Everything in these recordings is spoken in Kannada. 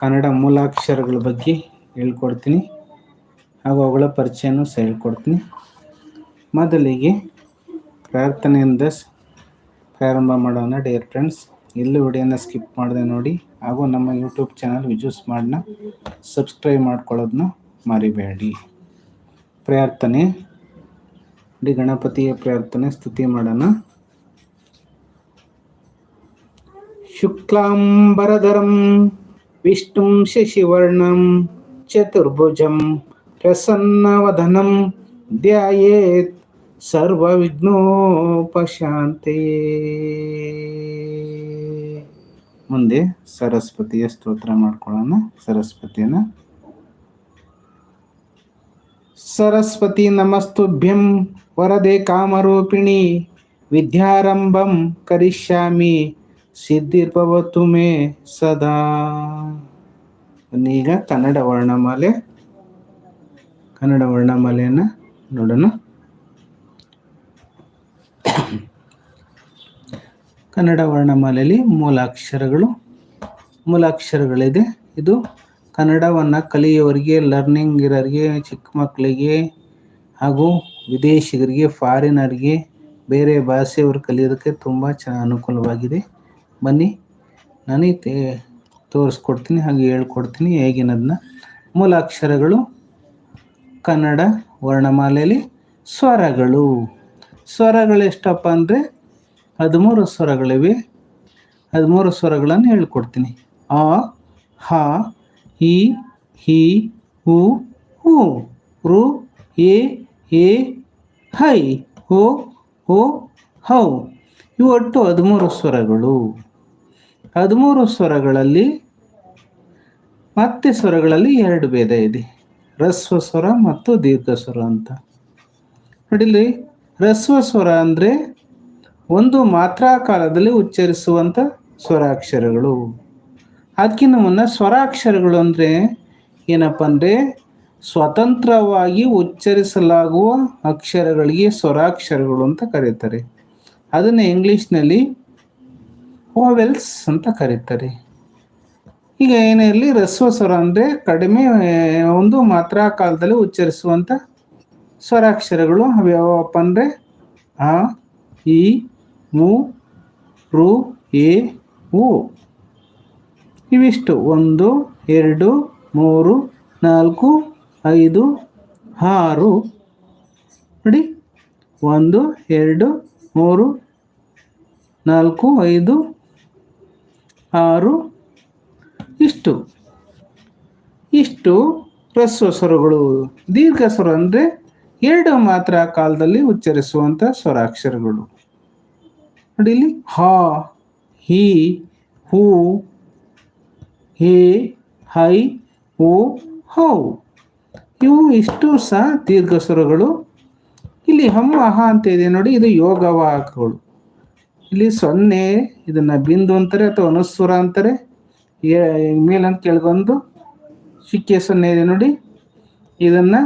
ಕನ್ನಡ ಮೂಲಾಕ್ಷರಗಳ ಬಗ್ಗೆ ಹೇಳ್ಕೊಡ್ತೀನಿ ಹಾಗೂ ಅವುಗಳ ಪರಿಚಯನೂ ಸಹ ಹೇಳ್ಕೊಡ್ತೀನಿ. ಮೊದಲಿಗೆ ಪ್ರಾರ್ಥನೆಯಿಂದ ಪ್ರಾರಂಭ ಮಾಡೋಣ, ಡಿಯರ್ ಫ್ರೆಂಡ್ಸ್. ಎಲ್ಲೂ ವಿಡಿಯೋನ ಸ್ಕಿಪ್ ಮಾಡಿದೆ ನೋಡಿ ಹಾಗೂ ನಮ್ಮ ಯೂಟ್ಯೂಬ್ ಚಾನಲ್ ವಿಜೂಸ್ ಮಾಡನ್ನ ಸಬ್ಸ್ಕ್ರೈಬ್ ಮಾಡ್ಕೊಳ್ಳೋದನ್ನ ಮರಿಬೇಡಿ. ಪ್ರಾರ್ಥನೆ ಇಡೀ ಗಣಪತಿಯ ಪ್ರಾರ್ಥನೆ ಸ್ತುತಿ ಮಾಡೋಣ. ಶುಕ್ಲಾಂಬರಧರಂ ವಿಷ್ಣುಂ शिशिवर्णं चतुर्भुजं प्रसन्नवदनं ध्यायेत् ಸರ್ವವಿಘ್ನೋಪಶಾಂತಯೇ ಮುಂದೆ ಸರಸ್ವತಿಯ ಸ್ತೋತ್ರ ಮಾಡ್ಕೊಳ್ಳೋಣ, ಸರಸ್ವತಿಯನ್ನ. ಸರಸ್ವತಿ ನಮಸ್ತುಭ್ಯಂ, ವರದೆ ಕಾಮರೂಪಿಣಿ, ವಿದ್ಯಾರಂಭಂ ಕರಿಷ್ಯಾಮಿ. ಸಿದ್ಧಿರ್ಭವತು ಮೇ ಸದಾ. ಈಗ ಕನ್ನಡ ವರ್ಣಮಾಲೆ. ಕನ್ನಡ ವರ್ಣಮಾಲೆಯನ್ನು ನೋಡೋಣ. ಕನ್ನಡ ವರ್ಣಮಾಲೆಯಲ್ಲಿ ಮೂಲಾಕ್ಷರಗಳು. ಮೂಲಾಕ್ಷರಗಳಿದೆ. ಇದು ಕನ್ನಡವನ್ನು ಕಲಿಯೋರಿಗೆ ಲರ್ನಿಂಗ್ ಇರೋರಿಗೆ ಚಿಕ್ಕ ಮಕ್ಕಳಿಗೆ ಹಾಗೂ ವಿದೇಶಿಗರಿಗೆ ಫಾರಿನರ್ಗೆ ಬೇರೆ ಭಾಷೆಯವರು ಕಲಿಯೋದಕ್ಕೆ ತುಂಬ ಚೆನ್ನಾಗಿ ಅನುಕೂಲವಾಗಿದೆ. ಬನ್ನಿ. ನನಗೆ ತೇ ತೋರಿಸ್ಕೊಡ್ತೀನಿ, ಹಾಗೆ ಹೇಳ್ಕೊಡ್ತೀನಿ ಹೇಗಿನದನ್ನ ಮೂಲಾಕ್ಷರಗಳು, ಕನ್ನಡ ವರ್ಣಮಾಲೆಯಲ್ಲಿ ಸ್ವರಗಳು. ಸ್ವರಗಳು ಎಷ್ಟಪ್ಪ ಅಂದರೆ ಹದಿಮೂರು ಸ್ವರಗಳಿವೆ. ಹದಿಮೂರು ಸ್ವರಗಳನ್ನು ಹೇಳ್ಕೊಡ್ತೀನಿ. ಆ, ಹ, ಈ, ಹಿ, ಉ ಹು ರು, ಎ ಎ, ಹೈ, ಹೋ ಹೋ, ಹೌ. ಇವು ಒಟ್ಟು ಹದಿಮೂರು ಸ್ವರಗಳು. ಹದಿಮೂರು ಸ್ವರಗಳಲ್ಲಿ, ಮತ್ತೆ ಸ್ವರಗಳಲ್ಲಿ ಎರಡು ಭೇದ ಇದೆ. ರಸ್ವ ಸ್ವರ ಮತ್ತು ದೀರ್ಘ ಸ್ವರ ಅಂತ. ನೋಡಿಲಿ ರಸ್ವ ಸ್ವರ ಅಂದರೆ ಒಂದು ಮಾತ್ರಾ ಕಾಲದಲ್ಲಿ ಉಚ್ಚರಿಸುವಂಥ ಸ್ವರಾಕ್ಷರಗಳು. ಅದಕ್ಕಿಂತ ಮುನ್ನ ಸ್ವರಾಕ್ಷರಗಳು ಅಂದರೆ ಏನಪ್ಪ ಅಂದರೆ ಸ್ವತಂತ್ರವಾಗಿ ಉಚ್ಚರಿಸಲಾಗುವ ಅಕ್ಷರಗಳಿಗೆ ಸ್ವರಾಕ್ಷರಗಳು ಅಂತ ಕರೀತಾರೆ. ಅದನ್ನು ಇಂಗ್ಲೀಷ್ನಲ್ಲಿ ಓವೆಲ್ಸ್ ಅಂತ ಕರೀತಾರೆ. ಈಗ ಏನಿರಲಿ ರಸ್ವ ಸ್ವರ ಅಂದರೆ ಕಡಿಮೆ, ಒಂದು ಮಾತ್ರಾ ಕಾಲದಲ್ಲಿ ಉಚ್ಚರಿಸುವಂಥ ಸ್ವರಾಕ್ಷರಗಳು ಯಾವಪ್ಪ ಅಂದರೆ ಆ ಇ ಮು, ರು, ಎ, ಉ. ಇವಿಷ್ಟು. ಒಂದು, ಎರಡು, ಮೂರು, ನಾಲ್ಕು, ಐದು, ಆರು. ನೋಡಿ. ಒಂದು, ಎರಡು, ಮೂರು, ನಾಲ್ಕು, ಐದು ಆರು, ಇಷ್ಟು. ಇಷ್ಟು ಹ್ರಸ್ವ ಸ್ವರಗಳು. ದೀರ್ಘ ಸ್ವರ ಅಂದರೆ ಎರಡು ಮಾತ್ರ ಕಾಲದಲ್ಲಿ ಉಚ್ಚರಿಸುವಂಥ ಸ್ವರಾಕ್ಷರಗಳು. ನೋಡಿ ಇಲ್ಲಿ ಹ, ಹಿ, ಹೂ, ಹೇ, ಹೈ, ಓ, ಹೌ. ಇವು ಇಷ್ಟು ಸಹ ದೀರ್ಘ ಸ್ವರಗಳು. ಇಲ್ಲಿ ಹಮ್ಮ ಅಹ ಅಂತ ಇದೆ ನೋಡಿ, ಇದು ಯೋಗವಾಹಕಗಳು ಇಲ್ಲಿ ಸೊನ್ನೆ, ಇದನ್ನ ಬಿಂದು ಅಂತಾರೆ ಅಥವಾ ಅನುಸ್ವರ ಅಂತಾರೆ? ಮೇಲಂತ ಕೆಳಗೊಂದು ಚಿಕ್ಕೆ ಸೊನ್ನೆ ಇದೆ ನೋಡಿ. ಇದನ್ನ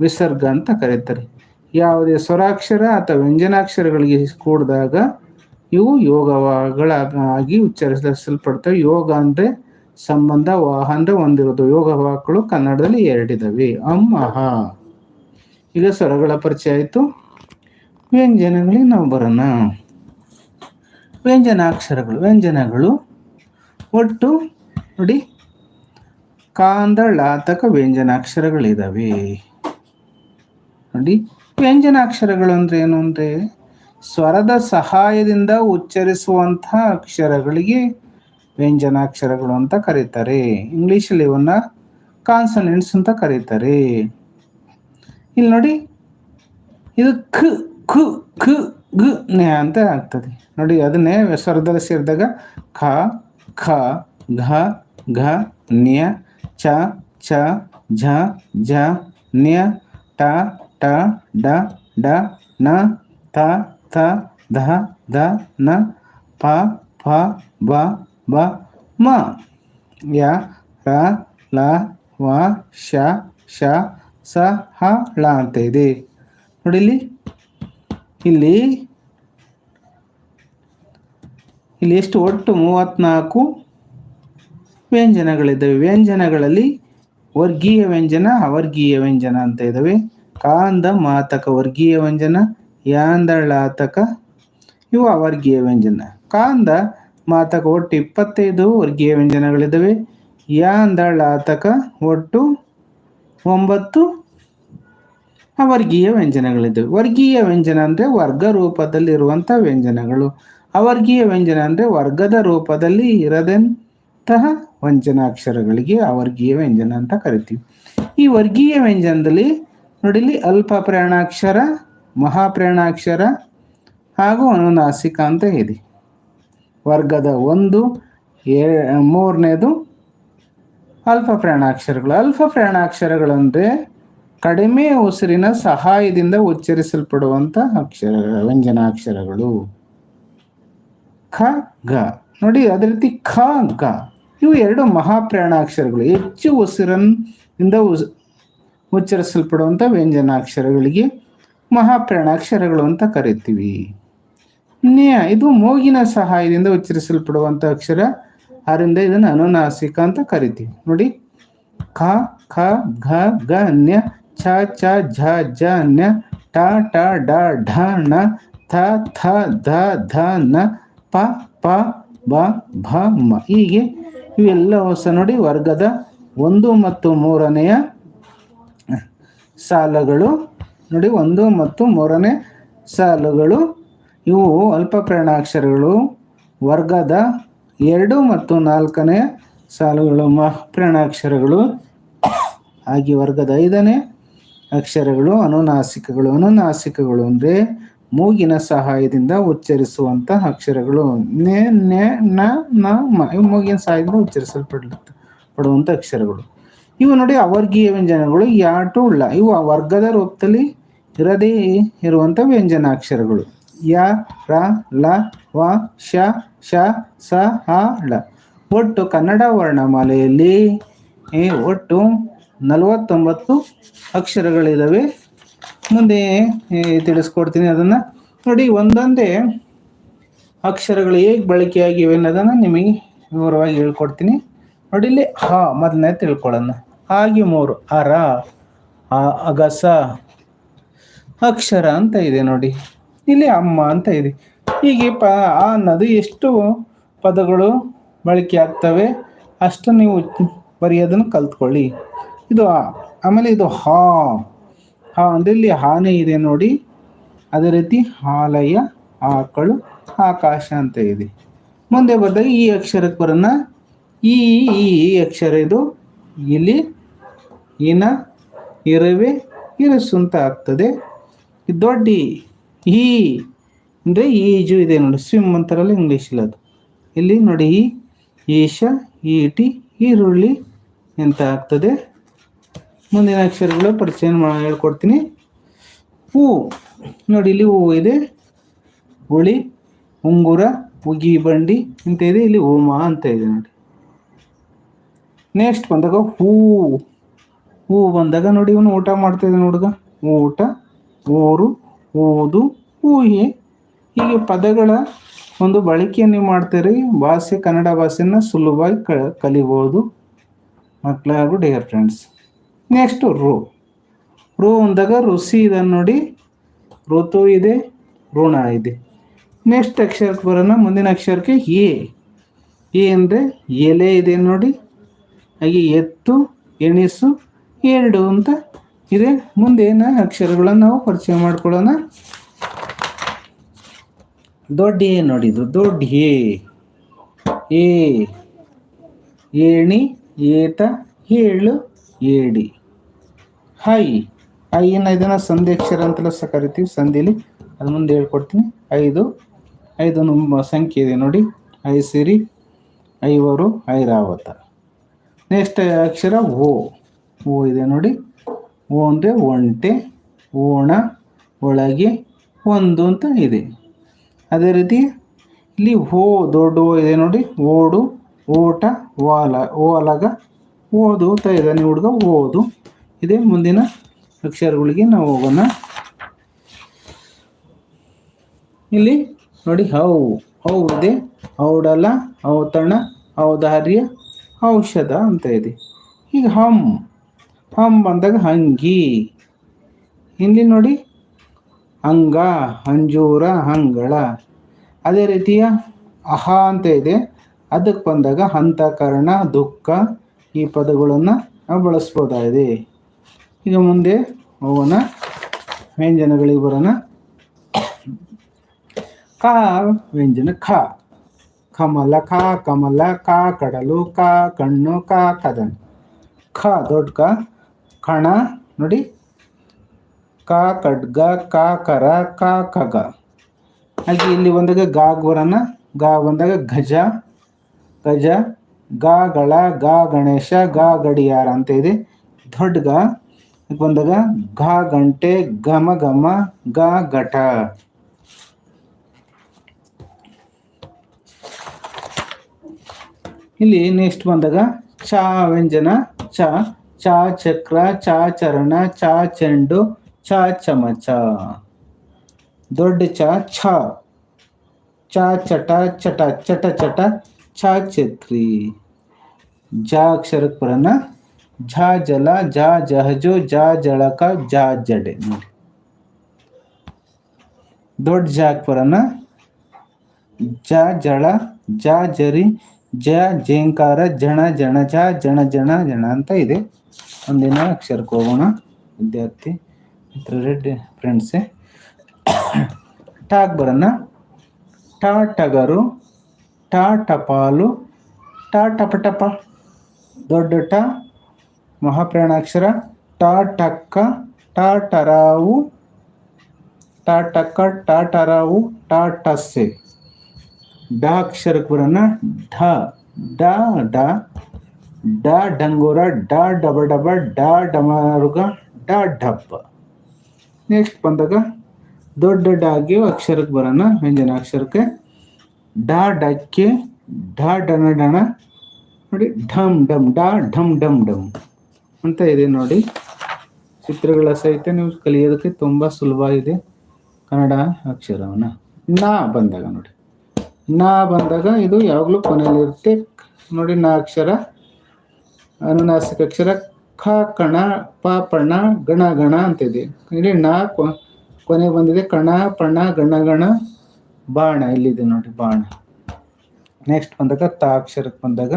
ವಿಸರ್ಗ ಅಂತ ಕರೀತಾರೆ. ಯಾವುದೇ ಸ್ವರಾಕ್ಷರ ಅಥವಾ ವ್ಯಂಜನಾಕ್ಷರಗಳಿಗೆ ಕೂಡಿದಾಗ ಇವು ಯೋಗವಾಗಳಾಗಿ ಉಚ್ಚರಿಸಲ್ಪಡ್ತವೆ. ಯೋಗ ಅಂದರೆ ಸಂಬಂಧ, ವಾಹ ಅಂದರೆ ಒಂದಿರೋದು ಯೋಗವಾಹಗಳು ಕನ್ನಡದಲ್ಲಿ ಎರಡಿದವೆ. ಅಮ್ ಅಹ ಈಗ ಸ್ವರಗಳ ಪರಿಚಯ ಆಯಿತು. ವ್ಯಂಜನಗಳಿಗೆ ನಾವು ಬರೋಣ. ವ್ಯಂಜನಾಕ್ಷರಗಳು, ವ್ಯಂಜನಗಳು. ಒಟ್ಟು ನೋಡಿ, ಕಾಂದಳಾತಕ ವ್ಯಂಜನಾಕ್ಷರಗಳಿದ್ದಾವೆ ನೋಡಿ, ವ್ಯಂಜನಾಕ್ಷರಗಳು ಅಂದ್ರೆ ಏನು ಅಂದರೆ, ಸ್ವರದ ಸಹಾಯದಿಂದ ಉಚ್ಚರಿಸುವಂತಹ ಅಕ್ಷರಗಳಿಗೆ ವ್ಯಂಜನಾಕ್ಷರಗಳು ಅಂತ ಕರೀತಾರೆ. ಇಂಗ್ಲೀಷಲ್ಲಿ ಇವನ್ನ ಕಾನ್ಸನೆಂಟ್ಸ್ ಅಂತ ಕರೀತಾರೆ. ಇಲ್ಲಿ ನೋಡಿ, ಇದು ಖ ಖ ಖ ಗ ಅಂತ ಆಗ್ತದೆ. ನೋಡಿ, ಅದನ್ನೇ ಸ್ವರದಲ್ಲಿ ಸೇರಿದಾಗ ಖ ಖ, ಘ ಘ, ನ್ಯ, ಚ ಚ, ಝ ಝ, ನ್ಯ, ಟ ಟ, ಡ ಡ, ನ, ತ ತ, ಧ ಧ, ನ, ಪ ಫ ಬ ಬ ಮ. ಯ, ರ, ಲ, ವ, ಶ ಶ, ಸ, ಹ, ಳ ಅಂತ ಇದೆ. ನೋಡಿ ಇಲ್ಲಿ ಇಲ್ಲಿ ಇಲ್ಲಿ ಎಷ್ಟು ಒಟ್ಟು ಮೂವತ್ನಾಲ್ಕು ವ್ಯಂಜನಗಳಿದ್ದಾವೆ. ವ್ಯಂಜನಗಳಲ್ಲಿ ವರ್ಗೀಯ ವ್ಯಂಜನ, ಅವರ್ಗೀಯ ವ್ಯಂಜನ ಅಂತ ಇದ್ದಾವೆ. ಕಾಂದ, ಮಾತಕ, ವರ್ಗೀಯ ವ್ಯಂಜನ ಯಾಂದಳಾತಕ ಇವು ಅವರ್ಗೀಯ ವ್ಯಂಜನ. ಕಾಂದ, ಮಾತಕ ಒಟ್ಟು ಇಪ್ಪತ್ತೈದು ವರ್ಗೀಯ ವ್ಯಂಜನಗಳಿದ್ದಾವೆ. ಯಾಂದಳಾತಕ ಒಟ್ಟು ಒಂಬತ್ತು ಅವರ್ಗೀಯ ವ್ಯಂಜನಗಳಿದ್ದಾವೆ. ವರ್ಗೀಯ ವ್ಯಂಜನ ಅಂದರೆ ವರ್ಗ ರೂಪದಲ್ಲಿರುವಂಥ ವ್ಯಂಜನಗಳು. ಅವರ್ಗೀಯ ವ್ಯಂಜನ ಅಂದರೆ ವರ್ಗದ ರೂಪದಲ್ಲಿ ಇರದಂತಹ ವ್ಯಂಜನಾಕ್ಷರಗಳಿಗೆ ಅವರ್ಗೀಯ ವ್ಯಂಜನ ಅಂತ ಕರಿತೀವಿ. ಈ ವರ್ಗೀಯ ವ್ಯಂಜನದಲ್ಲಿ ನೋಡಿಲಿ ಅಲ್ಪ ಪ್ರಯಾಣಾಕ್ಷರ ಮಹಾಪ್ರಾಣಾಕ್ಷರ ಹಾಗೂ ಅನುನಾಸಿಕ ಅಂತ ಇದೆ. ವರ್ಗದ ಒಂದು, ಏ, ಮೂರನೇದು ಅಲ್ಪ ಪ್ರಯಾಣಾಕ್ಷರಗಳು ಅಲ್ಪ ಪ್ರಾಣಾಕ್ಷರಗಳು ಅಂದರೆ ಕಡಿಮೆ ಉಸಿರಿನ ಸಹಾಯದಿಂದ ಉಚ್ಚರಿಸಲ್ಪಡುವಂಥ ಅಕ್ಷರ, ವ್ಯಂಜನಾಕ್ಷರಗಳು. ಖ ಗ ನೋಡಿ, ಅದೇ ರೀತಿ ಖ ಗ ಇವು ಎರಡು ಮಹಾಪ್ರಾಣಾಕ್ಷರಗಳು. ಹೆಚ್ಚು ಉಸಿರಿನಿಂದ ಉಸ್ ಉಚ್ಚರಿಸಲ್ಪಡುವಂಥ ವ್ಯಂಜನಾಕ್ಷರಗಳಿಗೆ ಮಹಾಪ್ರಾಣಾಕ್ಷರಗಳು ಅಂತ ಕರಿತೀವಿ. ನ್ಯ, ಇದು ಮೂಗಿನ ಸಹಾಯದಿಂದ ಉಚ್ಚರಿಸಲ್ಪಡುವಂಥ ಅಕ್ಷರ ಆದ್ದರಿಂದ ಇದನ್ನು ಅನುನಾಸಿಕ ಅಂತ ಕರಿತೀವಿ. ನೋಡಿ, ಖ ಖ, ಘ ಗ ನ್ಯ. ಛ ಛ, ಝ ಝ, ನ ಟ ಟ ಡ ಢ, ಣ, ಥ ಥ, ಧ ಧ, ನ, ಪ ಪ ಬ ಭ, ಮ. ಹೀಗೆ ಇವೆಲ್ಲ ಹೊಸ ನೋಡಿ ವರ್ಗದ ಒಂದು ಮತ್ತು ಮೂರನೆಯ ಸಾಲುಗಳು. ನೋಡಿ ಒಂದು ಮತ್ತು ಮೂರನೇ ಸಾಲುಗಳು. ಇವು ಅಲ್ಪ ಪ್ರೇರಣಾಕ್ಷರಗಳು ವರ್ಗದ ಎರಡು ಮತ್ತು ನಾಲ್ಕನೇ ಸಾಲುಗಳು ಮಹಾಪ್ರಾಣಾಕ್ಷರಗಳು ಹಾಗೆ ವರ್ಗದ ಐದನೇ ಅಕ್ಷರಗಳು, ಅನುನಾಸಿಕಗಳು ಅನುನಾಸಿಕಗಳು ಅಂದರೆ ಮೂಗಿನ ಸಹಾಯದಿಂದ ಉಚ್ಚರಿಸುವಂಥ ಅಕ್ಷರಗಳು. ನೆ ನೆ, ನ ನ, ಮ, ಇವು ಮೂಗಿನ ಸಹಾಯದಿಂದ ಉಚ್ಚರಿಸಲ್ಪಡ ಪಡುವಂಥ ಅಕ್ಷರಗಳು. ಇವು ನೋಡಿ ಅವರ್ಗೀಯ ವ್ಯಂಜನಗಳು ಯಾಟು ಉಳ್ಳ. ಇವು ವರ್ಗದ ರೂಪದಲ್ಲಿ ಇರದೇ ಇರುವಂಥ ವ್ಯಂಜನಾಕ್ಷರಗಳು ಯ, ರ, ಲ, ವ, ಶ ಶ, ಸ, ಹ, ಳ. ಒಟ್ಟು ಕನ್ನಡ ವರ್ಣಮಾಲೆಯಲ್ಲಿ ಒಟ್ಟು ನಲವತ್ತೊಂಬತ್ತು ಅಕ್ಷರಗಳಿದ್ದಾವೆ ಮುಂದೆ ತಿಳಿಸ್ಕೊಡ್ತೀನಿ ಅದನ್ನು. ನೋಡಿ, ಒಂದೊಂದೇ ಅಕ್ಷರಗಳು ಹೇಗೆ ಬಳಕೆಯಾಗಿವೆ ಅನ್ನೋದನ್ನು ನಿಮಗೆ ವಿವರವಾಗಿ ಹೇಳ್ಕೊಡ್ತೀನಿ. ನೋಡಿ, ಇಲ್ಲಿ ಹ ಮೊದಲನೇ ತಿಳ್ಕೊಳ್ಳೋಣ. ಹಾಗೆ ಮೂರು, ಅರ ಆ ಅಗಸ, ಅಕ್ಷರ ಅಂತ ಇದೆ ನೋಡಿ. ಇಲ್ಲಿ ಅಮ್ಮ ಅಂತ ಇದೆ. ಹೀಗೆ ಪ, ಆ ಅನ್ನೋದು ಎಷ್ಟು ಪದಗಳು ಬಳಕೆ ಆಗ್ತವೆ ಅಷ್ಟು ನೀವು ಬರೆಯೋದನ್ನು ಕಲ್ತ್ಕೊಳ್ಳಿ. ಇದು ಆಮೇಲೆ ಇದು ಹಾ. ಹಾ ಅಂದ್ರೆ ಇಲ್ಲಿ ಹಾನೆ ಇದೆ ನೋಡಿ. ಅದೇ ರೀತಿ ಆಲಯ ಆಕಳು ಆಕಾಶ ಅಂತ ಇದೆ. ಮುಂದೆ ಬಂದಾಗ ಈ ಅಕ್ಷರಕ್ಕೆ ಬರೋಣ. ಈ ಈ ಅಕ್ಷರ ಇದು ಇಲ್ಲಿ ಇನ, ಇರವೆ, ಇರಸು ಅಂತ ಆಗ್ತದೆ. ದೊಡ್ಡಿ ಈ. ಅಂದರೆ ಈಜು ಇದೆ ನೋಡಿ. ಸ್ವಿಮ್ ಅಂತಾರಲ್ಲ ಇಂಗ್ಲೀಷಲ್ಲಿ ಅದು. ಇಲ್ಲಿ ನೋಡಿ, ಈ, ಈಶ, ಈಟಿ, ಈರುಳ್ಳಿ ಅಂತ ಆಗ್ತದೆ. ಮುಂದಿನ ಅಕ್ಷರಗಳು ಪರಿಚಯ ಮಾಡಿ ಹೇಳ್ಕೊಡ್ತೀನಿ. ಹೂ. ನೋಡಿ, ಇಲ್ಲಿ ಹೂವು ಇದೆ. ಹುಳಿ, ಉಂಗುರ, ಉಗಿ, ಬಂಡಿ ಅಂತ ಇದೆ. ಇಲ್ಲಿ ಹೋಮ ಅಂತ ಇದೆ ನೋಡಿ. ನೆಕ್ಸ್ಟ್ ಬಂದಾಗ ಹೂ. ಹೂ ಬಂದಾಗ ನೋಡಿ, ಇವನು ಊಟ ಮಾಡ್ತಾ ಇದ್ದಾನೆ ಹುಡುಗ. ಊಟ, ಊರು ಓದು ಊಹೆ. ಹೀಗೆ ಪದಗಳ ಒಂದು ಬಳಕೆಯನ್ನು ಮಾಡ್ತೀರಿ. ಭಾಷೆ ಕನ್ನಡ ಭಾಷೆಯನ್ನು ಸುಲಭವಾಗಿ ಕಲಿಬೋದು. ಮಕ್ಕಳ ಹಾಗೂ ಡಿಯರ್ ಫ್ರೆಂಡ್ಸ್ ನೆಕ್ಸ್ಟು ರು ರು ಅಂದಾಗ ಋಸಿ ಇದೆ ನೋಡಿ. ಋತು ಇದೆ, ಋಣ ಇದೆ. ನೆಕ್ಸ್ಟ್ ಅಕ್ಷರಕ್ಕೆ ಬರೋಣ, ಮುಂದಿನ ಅಕ್ಷರಕ್ಕೆ ಎ. ಎ ಅಂದರೆ ಎಲೆ ಇದೆ ನೋಡಿ. ಹಾಗೆ ಎತ್ತು, ಎಣಿಸು, ಎರಡು ಅಂತ ಇದೆ. ಮುಂದೇನ ಅಕ್ಷರಗಳನ್ನು ನಾವು ಪರಿಚಯ ಮಾಡ್ಕೊಳ್ಳೋಣ. ದೊಡ್ಡ ಎ ನೋಡಿದ್ದು ದೊಡ್ಡ ಎ. ಎ, ಏಣಿ, ಏತ, ಏಳು, ಏಡಿ. ಹೈ ಐ ಇದನ್ನು ಸಂಧಿ ಅಕ್ಷರ ಅಂತೆಲ್ಲ ಸಹ ಕರಿತೀವಿ. ಸಂಧಿಲಿ ಅದು ಮುಂದೆ ಹೇಳ್ಕೊಡ್ತೀನಿ. ಐದು. ಐದು ನಮ್ಮ ಸಂಖ್ಯೆ ಇದೆ ನೋಡಿ. ಐ ಸಿರಿ, ಐವರು ಐರಾವತ ನೆಕ್ಸ್ಟ್ ಅಕ್ಷರ ಓ. ಓ ಇದೆ ನೋಡಿ. ಓ ಅಂದರೆ ಒಂಟೆ, ಓಣ, ಒಳಗೆ ಒಂದು ಅಂತ ಇದೆ. ಅದೇ ರೀತಿ ಇಲ್ಲಿ ಓ ದೊಡ್ಡ ಓ ಇದೆ ನೋಡಿ. ಓಡು, ಓಟ ಓಲ ಓಲಗ ಓದು ಅಂತ ಇದ್ದಾನೆ ಹುಡುಗ ಓದು. ಇದೇ. ಮುಂದಿನ ಅಕ್ಷರಗಳಿಗೆ ನಾವು ಹೋಗೋಣ. ಇಲ್ಲಿ ನೋಡಿ, ಹೌ ಹೌ ಇದೆ. ಔಡಲ, ಔತಣ, ಔದಾರ್ಯ, ಔಷಧ ಅಂತ ಇದೆ. ಈಗ ಹಂ ಹಂ ಬಂದಾಗ ಹಂಗಿ. ಇಲ್ಲಿ ನೋಡಿ, ಅಂಗ, ಅಂಜೂರ, ಅಂಗಳ. ಅದೇ ರೀತಿಯ ಅಹ ಅಂತ ಇದೆ. ಅದಕ್ಕೆ ಬಂದಾಗ ಹಂತಕರಣ, ದುಃಖ ಈ ಪದಗಳನ್ನು ನಾವು ಬಳಸ್ಬೋದಾಗಿದೆ. ಈಗ ಮುಂದೆ ಅವನ ವ್ಯಂಜನಗಳಿಗೆ ಬರೋಣ. ಕಾ, ವ್ಯಂಜನ ಖ. ಕಮಲ ಖ, ಕಮಲ ಕಾ ಕಡಲು ಕಾ ಕಣ್ಣು ಕಾ ಕದನ್. ಖ, ದೊಡ್ಡ ಕ ಕಣ, ನೋಡಿ. ಕ ಖಡ್ಗ ಕ, ಕರ, ಕ ಖಗ ಹಾಗೆ ಇಲ್ಲಿ ಬಂದಾಗ ಗಾಗ್ ಬರೋಣ. ಗಾ ಬಂದಾಗ ಗಜ. ಗಜ ಗಾಗಳ ಗಾ, ಗಣೇಶ, ಗಾ, ಗಡಿಯಾರ ಅಂತ ಇದೆ. ದೊಡ್ಡ ಗ. ಬಂದಾಗ ಘ ಗಂಟೆ ಘಮ ಘಮ ಗ ಘಟ. ಇಲ್ಲಿ ನೆಕ್ಸ್ಟ್ ಬಂದಾಗ ಚ, ವ್ಯಂಜನ, ಚ ಚ, ಚಕ್ರ, ಚ, ಚರಣ, ಚ, ಚೆಂಡು, ಚ, ಚಮಚ. ದೊಡ್ಡ ಚ, ಛ. ಚ, ಚಟ ಚಟ ಚಟ ಚಟ, ಛ ಚಕ್ರಿ ಜ ಅಕ್ಷರಕ್ಕೆ ಬರೋಣ ಝ ಜಲ ಜ ಜಹಜು ಜ ಜಳಕ ಜ ಜಡೆ. ನೋಡಿ ದೊಡ್ಡ ಜಾಕ್ ಬರೋಣ ಜ ಜಳ ಜ ಜರಿ ಜ ಜೇಂಕಾರ ಜಣ ಜಣ ಜ ಜಣ ಜಣ ಜಣ ಅಂತ ಇದೆ. ಒಂದಿನ ಅಕ್ಷರಕ್ಕೆ ಹೋಗೋಣ, ವಿದ್ಯಾರ್ಥಿ ರೆಡ್ ಫ್ರೆಂಡ್ಸೆ ಟಾಕ್ ಬರನ್ನ ಟಾ ಟಗರು, ಟಾ ಟಪಾಲು, ಟಾ ಟಪಟಪ. ದೊಡ್ಡ ಟ ಮಹಾಪ್ರಾಣಾಕ್ಷರ ಟಾ ಟಕ್ಕ, ಟಾ ಟರಾವು, ಟಾ ಟಕ್ಕ, ಟಾ ಟರಾವು, ಟಾ ಟಸ್ಸೆ. ಡ ಅಕ್ಷರಕ್ಕೆ ಬರೋಣ. ಢ, ಡ ಡ ಡ ಡಂಗೂರ, ಡ ಡಬ ಡಬ ಡ ಡಮರುಗ, ಡ ಡಬ್ಬ ನೆಕ್ಸ್ಟ್ ಬಂದಾಗ ದೊಡ್ಡ ಡಾಗಿ ಅಕ್ಷರಕ್ಕೆ ಬರೋಣ, ವ್ಯಂಜನ ಅಕ್ಷರಕ್ಕೆ. ಡ ಡಕ್ಕೆ ಢ ಡಣ ಡಣ. ನೋಡಿ ಢಮ್ ಡಮ್ ಡ ಢಮ್ ಡಮ್ ಡಮ್ ಅಂತ ಇದೆ ನೋಡಿ. ಚಿತ್ರಗಳ ಸಹಿತ ನೀವು ಕಲಿಯೋದಕ್ಕೆ ತುಂಬ ಸುಲಭ ಇದೆ ಕನ್ನಡ ಅಕ್ಷರವನ್ನ ನಾ ಬಂದಾಗ ನೋಡಿ. ನಾ ಬಂದಾಗ ಇದು ಯಾವಾಗಲೂ ಕೊನೆಯಲ್ಲಿರುತ್ತೆ ನೋಡಿ ನಾ ಅಕ್ಷರ. ಅನುನಾಸಿಕ ಅಕ್ಷರ. ಖ, ಕಣ, ಪ, ಪಣ, ಗಣ ಗಣ ಅಂತ ಇದೆ. ಇಲ್ಲಿ ನಾ ಕೊನೆ ಬಂದಿದೆ. ಕಣ, ಪಣ, ಗಣ ಗಣ, ಬಾಣ. ಇಲ್ಲಿದೆ ನೋಡಿ ಬಾಣ. ನೆಕ್ಸ್ಟ್ ಬಂದಾಗ ತ ಅಕ್ಷರಕ್ಕೆ ಬಂದಾಗ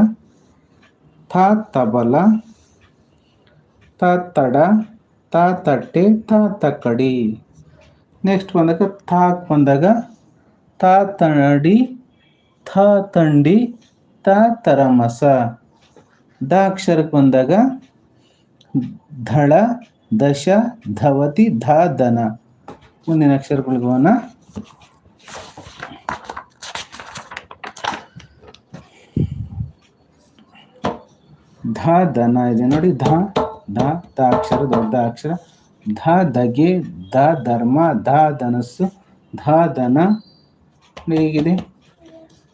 ಥ, ತಬಲ ತ ತಡ, ತ ತಟ್ಟೆ, ತ ತಕ್ಕಡಿ ನೆಕ್ಸ್ಟ್ ಬಂದಾಗ ತಾಕ್ ಬಂದಾಗ ತ ತಡಿ ಥ ತಂಡಿ, ತ ತರಮಸ. ದ ಅಕ್ಷರಕ್ಕೆ ಬಂದಾಗ ಧಳ, ದಶ, ಧವತಿ, ಧ ದನ ಮುಂದಿನ ಅಕ್ಷರಗಳಿಗೆ ಹೋಗೋಣ. ಧ ದನ ಇದೆ. ನೋಡಿ, ಧ. ಧ ತ ಅಕ್ಷರ, ದೊಡ್ಡ ಅಕ್ಷರ. ಧ ದಗೆ ದ, ಧರ್ಮ ಧ ಧನಸ್ಸು. ಧ ದನ ಹೇಗಿದೆ.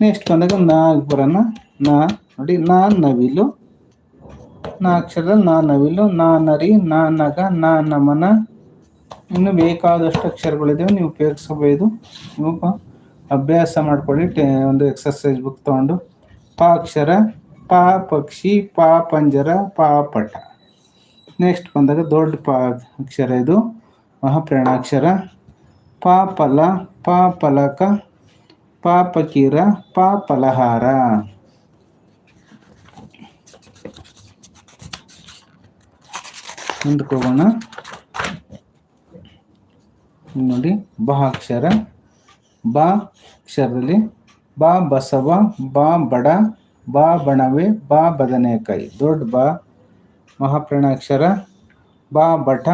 ನೆಕ್ಸ್ಟ್ ಬಂದಾಗ ನಾ ಬರೋಣ ನಾ, ನೋಡಿ, ನಾ, ನವಿಲು. ನಾ ಅಕ್ಷರದ ನಾ, ನವಿಲು. ನಾ, ನರಿ, ನಾ, ನಗ, ನಾ, ನಮನ. ಇನ್ನು ಬೇಕಾದಷ್ಟು ಅಕ್ಷರಗಳಿದ್ದಾವೆ ನೀವು ಉಪಯೋಗಿಸಬಹುದು ನೀವು ಅಭ್ಯಾಸ ಮಾಡ್ಕೊಳ್ಳಿ, ಟೆ, ಒಂದು ಎಕ್ಸರ್ಸೈಸ್ ಬುಕ್ ತಗೊಂಡು. ಪಾ ಅಕ್ಷರ, ಪಾ ಪಕ್ಷಿ, ಪಾ ಪಂಜರ, ಪಾ ಪಟ. ನೆಕ್ಸ್ಟ್ ಬಂದಾಗ ದೊಡ್ಡ ಪ ಅಕ್ಷರ ಇದು. ಮಹಾಪ್ರಾಣಾಕ್ಷರ ಪ ಪಲ ಪ ಫಲಕ ಪ ಪಾ ಪ ಇಲ್ಲಿ ನೋಡಿ, ಬ ಅಕ್ಷರ. ಬ ಅಕ್ಷರದಲ್ಲಿ ಬಾ ಬಸವ, ಬಾ ಬಡ, ಬಾ ಬಣವೆ, ಬಾ ಬದನೆಕಾಯಿ. ದೊಡ್ಡ ಬಾ. ಮಹಾಪ್ರಾಣಾಕ್ಷರ ಬಾ ಬಟ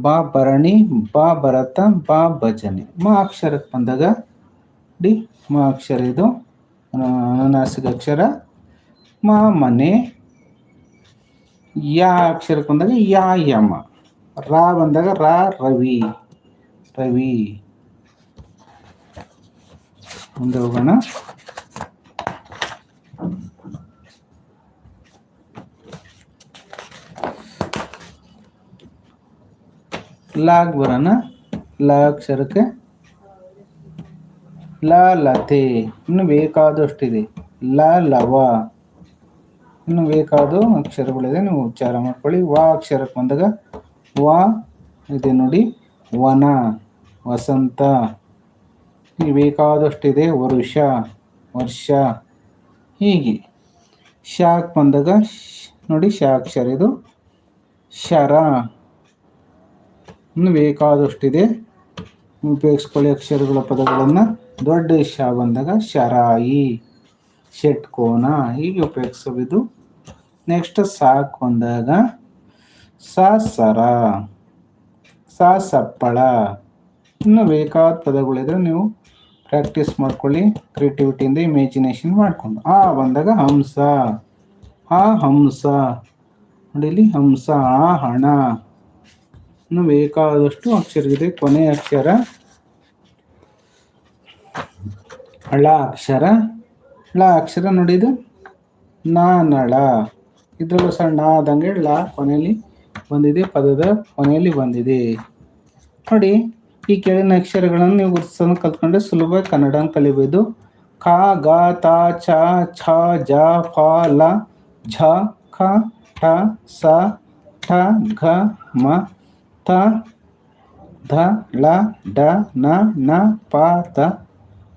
ಬಾ ಭರಣಿ ಬಾ ಭರತ ಬಾ ಭಜನೆ. ಮಾ ಅಕ್ಷರಕ್ಕೆ ಬಂದಾಗ ಡಿ ಮಾ ಅಕ್ಷರ ಇದು. ಆ, ಅನುನಾಸಿಕ ಅಕ್ಷರ. ಮಾ ಮನೆ ಯಾ ಅಕ್ಷರಕ್ಕೆ ಬಂದಾಗ ಯಾ ಯಮ. ರಾ ಬಂದಾಗ ರಾ ರವಿ. ರವಿ. ಮುಂದೆ ಹೋಗೋಣ. ಲಾಗ್ ಬರೋಣ. ಲ ಅಕ್ಷರಕ್ಕೆ ಲ ಲತೆ ಇನ್ನು ಬೇಕಾದಷ್ಟಿದೆ. ಲ ಲವ ಇನ್ನು ಬೇಕಾದ ಅಕ್ಷರಗಳಿದೆ. ನೀವು ಉಚ್ಚಾರ ಮಾಡ್ಕೊಳ್ಳಿ. ವಾ ಅಕ್ಷರಕ್ಕೆ ಬಂದಾಗ ವಾ ಇದೆ ನೋಡಿ. ವನ, ವಸಂತ. ಹೀಗೆ ಬೇಕಾದಷ್ಟಿದೆ. ವರುಷ, ವರ್ಷ. ಹೀಗೆ. ಶಾಕ್ ಬಂದಾಗ ನೋಡಿ ಶಾ ಅಕ್ಷರ ಇದು. ಶರ. ಇನ್ನು ಬೇಕಾದಷ್ಟಿದೆ. ಉಪಯೋಗಿಸ್ಕೊಳ್ಳಿ ಅಕ್ಷರಗಳ ಪದಗಳನ್ನು. ದೊಡ್ಡ ಶ ಬಂದಾಗ ಶರಾಯಿ ಷಟ್ಕೋನ ಹೀಗೆ ಉಪಯೋಗಿಸಬಹುದು. ನೆಕ್ಸ್ಟ್ ಸಾಕ್ ಬಂದಾಗ ಸ ಸರ ಸಾ ಸಪ್ಪಳ ಇನ್ನು ಬೇಕಾದ ಪದಗಳಿದ್ರೆ ನೀವು ಪ್ರಾಕ್ಟೀಸ್ ಮಾಡ್ಕೊಳ್ಳಿ ಕ್ರಿಯೇಟಿವಿಟಿಯಿಂದ ಇಮ್ಯಾಜಿನೇಷನ್ ಮಾಡಿಕೊಂಡು. ಆ ಬಂದಾಗ ಹಂಸ, ಆ ಹಂಸ. ನೋಡಿ ಹಂಸ, ಆ ಹಣ. ಬೇಕಾದಷ್ಟು ಅಕ್ಷರವಿದೆ. ಕೊನೆ ಅಕ್ಷರ. ಅಳ ಅಕ್ಷರ. ಳ ಅಕ್ಷರ ನೋಡಿದು ನಾ ನಳ ಇದರಲ್ಲೂ ಸಣ್ಣ ಆದಂಗೆ ಳ ಕೊನೆಯಲ್ಲಿ ಬಂದಿದೆ, ಪದದ ಕೊನೆಯಲ್ಲಿ ಬಂದಿದೆ. ನೋಡಿ, ಈ ಕೆಳಗಿನ ಅಕ್ಷರಗಳನ್ನು ನೀವು ಗುರುತಿಸೋದು ಕಲ್ತ್ಕೊಂಡ್ರೆ ಸುಲಭ ಕನ್ನಡ ಕಲಿಬೋದು. ಕ, ಗ, ತ, ಚ, ಛ, ಜ, ಫ, ಲ ಝ ಖ ಠ, ಸ, ಠ, ಘ, ಮ ತ, ಧ, ಳ, ಡ, ನ ನ, ಪ, ತ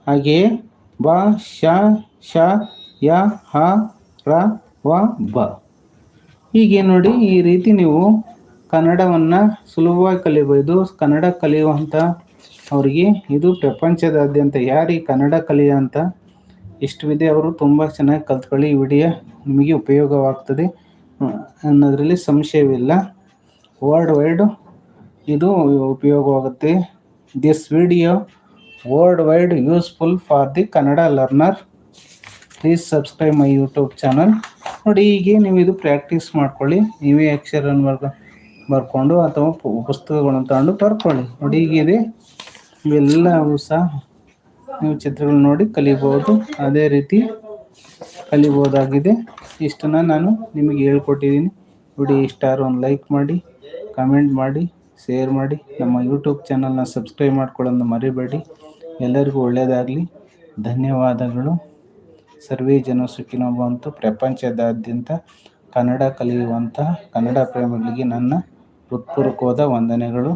ಹಾಗೆ ಬ, ಶ ಶ, ಯ, ಹ, ರ, ವ, ಬ. ಹೀಗೆ ನೋಡಿ ಈ ರೀತಿ ನೀವು ಕನ್ನಡವನ್ನು ಸುಲಭವಾಗಿ ಕಲಿಯಬಹುದು ಕನ್ನಡ ಕಲಿಯುವಂಥ ಅವರಿಗೆ ಇದು ಪ್ರಪಂಚದಾದ್ಯಂತ ಯಾರಿಗೆ ಕನ್ನಡ ಕಲಿಯುವಂಥ ಇಷ್ಟವಿದೆ ಅವರು ತುಂಬ ಚೆನ್ನಾಗಿ ಕಲ್ತ್ಕೊಳ್ಳಿ. ಈ ವಿಡಿಯೋ ನಿಮಗೆ ಉಪಯೋಗವಾಗ್ತದೆ. ಅನ್ನೋದರಲ್ಲಿ ಸಂಶಯವಿಲ್ಲ. ವರ್ಲ್ಡ್ ವೈಡ್ ಇದು ಉಪಯೋಗವಾಗುತ್ತೆ this video world wide useful for the Kannada learner please subscribe my YouTube channel ನೋಡಿ, ಹೀಗೆ ನೀವು ಇದು ಪ್ರಾಕ್ಟೀಸ್ ಮಾಡ್ಕೊಳ್ಳಿ. ನೀವೇ ಅಕ್ಷರ ಬರ್ಕ ಬರ್ಕೊಂಡು ಅಥವಾ ಪುಸ್ತಕಗಳನ್ನು ತಗೊಂಡು ಬರ್ಕೊಳ್ಳಿ. ನೋಡಿ ಹೀಗಿದೆ ಇವೆಲ್ಲವೂ ಸಹ ನೀವು ಚಿತ್ರಗಳು ನೋಡಿ ಕಲಿಬೋದು. ಅದೇ ರೀತಿ ಕಲಿಬೋದಾಗಿದೆ. ಇಷ್ಟನ್ನು ನಾನು ನಿಮಗೆ ಹೇಳ್ಕೊಟ್ಟಿದ್ದೀನಿ. ನೋಡಿ ಇಷ್ಟ ಒಂದು ಲೈಕ್ ಮಾಡಿ ಕಮೆಂಟ್ ಮಾಡಿ. ಶೇರ್ ಮಾಡಿ, ನಮ್ಮ ಯೂಟ್ಯೂಬ್ ಚಾನಲ್ನ ಸಬ್ಸ್ಕ್ರೈಬ್ ಮಾಡ್ಕೊಳ್ಳೋದು ಮರಿಬೇಡಿ. ಎಲ್ಲರಿಗೂ ಒಳ್ಳೆಯದಾಗಲಿ ಧನ್ಯವಾದಗಳು. ಸರ್ವೇ ಜನ ಸುಖಿನೋ ಬಂತು ಪ್ರಪಂಚದಾದ್ಯಂತ ಕನ್ನಡ ಕಲಿಯುವಂತಹ ಕನ್ನಡ ಪ್ರೇಮಿಗಳಿಗೆ ನನ್ನ ಹೃತ್ಪೂರ್ವಕವಾದ ವಂದನೆಗಳು.